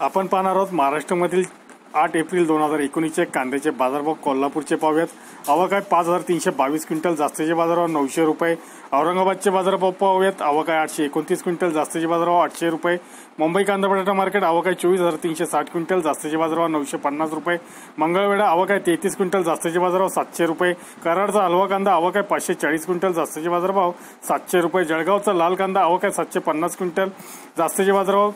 आपण पाहणार आहोत महाराष्ट्रामधील आठ एप्रिल दोन हजार एकोणीसचे कांद्याचे बाजारभाव कोल्हापूरचे पाहूयात. अवकाय पाच हजार तीनशे बावीस क्विंटल जास्तीचे बाजारभाव नऊशे रुपये. औरंगाबादचे बाजारभाव पाहूयात अवकाय आठशे एकोणतीस क्विंटल जास्तीचे बाजारभाव आठशे रुपये. मुंबई कांदा बटाटा मार्केट आवक आहे चोवीस हजार तीनशे साठ क्विंटल जास्तीचे बाजारभाव नऊशे पन्नास रुपये. मंगळवेढा आवक आहे तेहतीस क्विंटल जास्तीचे बाजारभाव सातशे रुपये. कराडचा हलवा कांदा आवक आहे पाचशे चाळीस क्विंटल जास्तीचे बाजारभाव सातशे रुपये. जळगावचा लाल कांदा आवक आहे सातशे पन्नास क्विंटल जास्तीचे बाजारभाव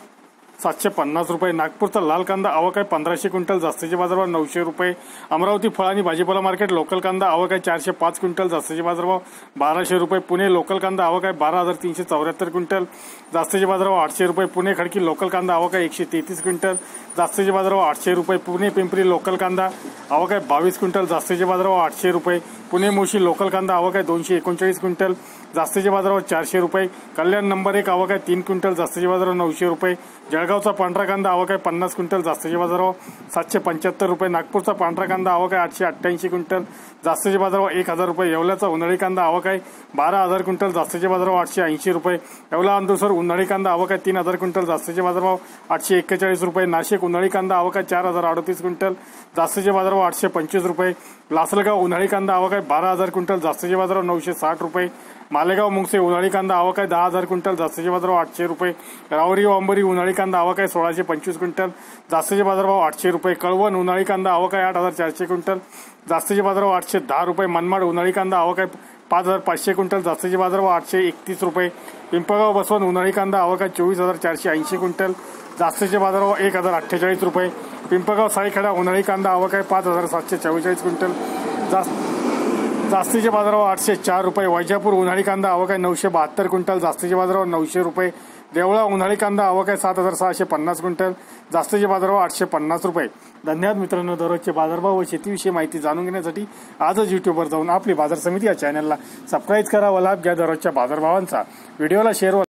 सातशे पन्नास रुपये. नागपूरचा लाल कांदा आवक आहे पंधराशे क्विंटल. जास्तीचे बाजारभाव नऊशे रुपये. अमरावती फळ आणि भाजीपाला मार्केट लोकल कांदा आवक आहे चारशे पाच क्विंटल. जास्तीचे बाजारभाव बाराशे रुपये. पुणे लोकल कांदा आवक आहे बारा हजार तीनशे चौऱ्याहत्तर क्विंटल. जास्तीचे बाजारभाव आठशे रुपये. पुणे खडकी लोकल कांदा आवक आहे एकशे तेहतीस क्विंटल. जास्तीचे बाजारभाव आठशे रुपये. पुणे पिंपरी लोकल कांदा आवक आहे बावीस क्विंटल. जास्तीचे बाजारभाव आठशे रुपये. पुणे मोशी लोकल कांदा आवक आहे दोनशे एकोणचाळीस क्विंटल. जास्तीचे बाजारभाव चारशे रुपये. कल्याण नंबर एक आवक आहे तीन क्विंटल. जास्तीचे बाजारभाव नऊशे रुपये. जळगावचा पांढरा कांदा आवक आहे पन्नास क्विंटल जास्तीचे बाजारभाव सातशे पंच्याहत्तर रुपये. नागपूरचा पांढरा कांदा आवक आहे आठशे अठ्ठ्याऐंशी क्विंटल जास्तीचे बाजारभाव एक हजार रुपये. येवल्याचा उन्हाळी कांदा आवक आहे बारा हजार क्विंटल जास्तीचे बाजारभाव आठशे ऐंशी रुपये. येवला अंदुसर उन्हाळी कांदा आवक आहे तीन हजार क्विंटल जास्तीचे बाजारभाव आठशे एक्केचाळीस रुपये. नाशिक उन्हाळी कांदा आवक आहे चार हजार अडतीस क्विंटल जास्तीचे बाजारभाव आठशे पंचवीस रुपये. लासलगाव उन्हाळी कांदा आवक आहे बारा हजार क्विंटल जास्तीचे बाजारभाव नऊशे साठ रुपये. मालेगाव मुंगसे उन्हाळी कांदा आवक आहे दहा हजार क्विंटल जास्तीचे बाजारभाव आठशे रुपये. रावरी वांबरी उन्हाळी कांदा आवक आहे सोळाशे पंचवीस क्विंटल. जास्तीचे बाजारभाव आठशे रुपये. कळवण उन्हाळी कांदा आवक आहे आठ हजार चारशे क्विंटल. जास्तीचे बाजारभाव आठशे दहा रुपये. मनमाड उन्हाळी कांदा आवक आहे पाच हजार पाचशे क्विंटल. जास्तीचे बाजारभाव आठशे एकतीस रुपये. पिंपळगाव बसवण उन्हाळी कांदा आवक आहे चोवीस हजार चारशे ऐंशी क्विंटल. जास्तीचे बाजारभाव एक हजार अठ्ठेचाळीस रुपये. पिंपळगाव साईखेडा उन्हाळी कांदा आवक आहे पाच हजार सातशे चव्वेचाळीस क्विंटल. जास्त जास्तीचे बाजारभाव आठशे चार रुपये. वैजापूर उन्हाळी कांदा आवक आहे नऊशे बहात्तर क्विंटल. जास्तीचे बाजारभाव नऊशे रुपये. देवळा उन्हाळी कांदा आवक आहे सात हजार सहाशे पन्नास क्विंटल. जास्तीचे बाजारभाव आठशे पन्नास रुपये. धन्यवाद मित्रांनो दररोजचे बाजारभाव व शेतीविषयी माहिती जाणून घेण्यासाठी आजच युट्यूबवर जाऊन आपली बाजार समिती या चॅनलला सबस्क्राईब करा व लाभ घ्या दररोजच्या बाजारभावांचा. व्हिडिओला शेअर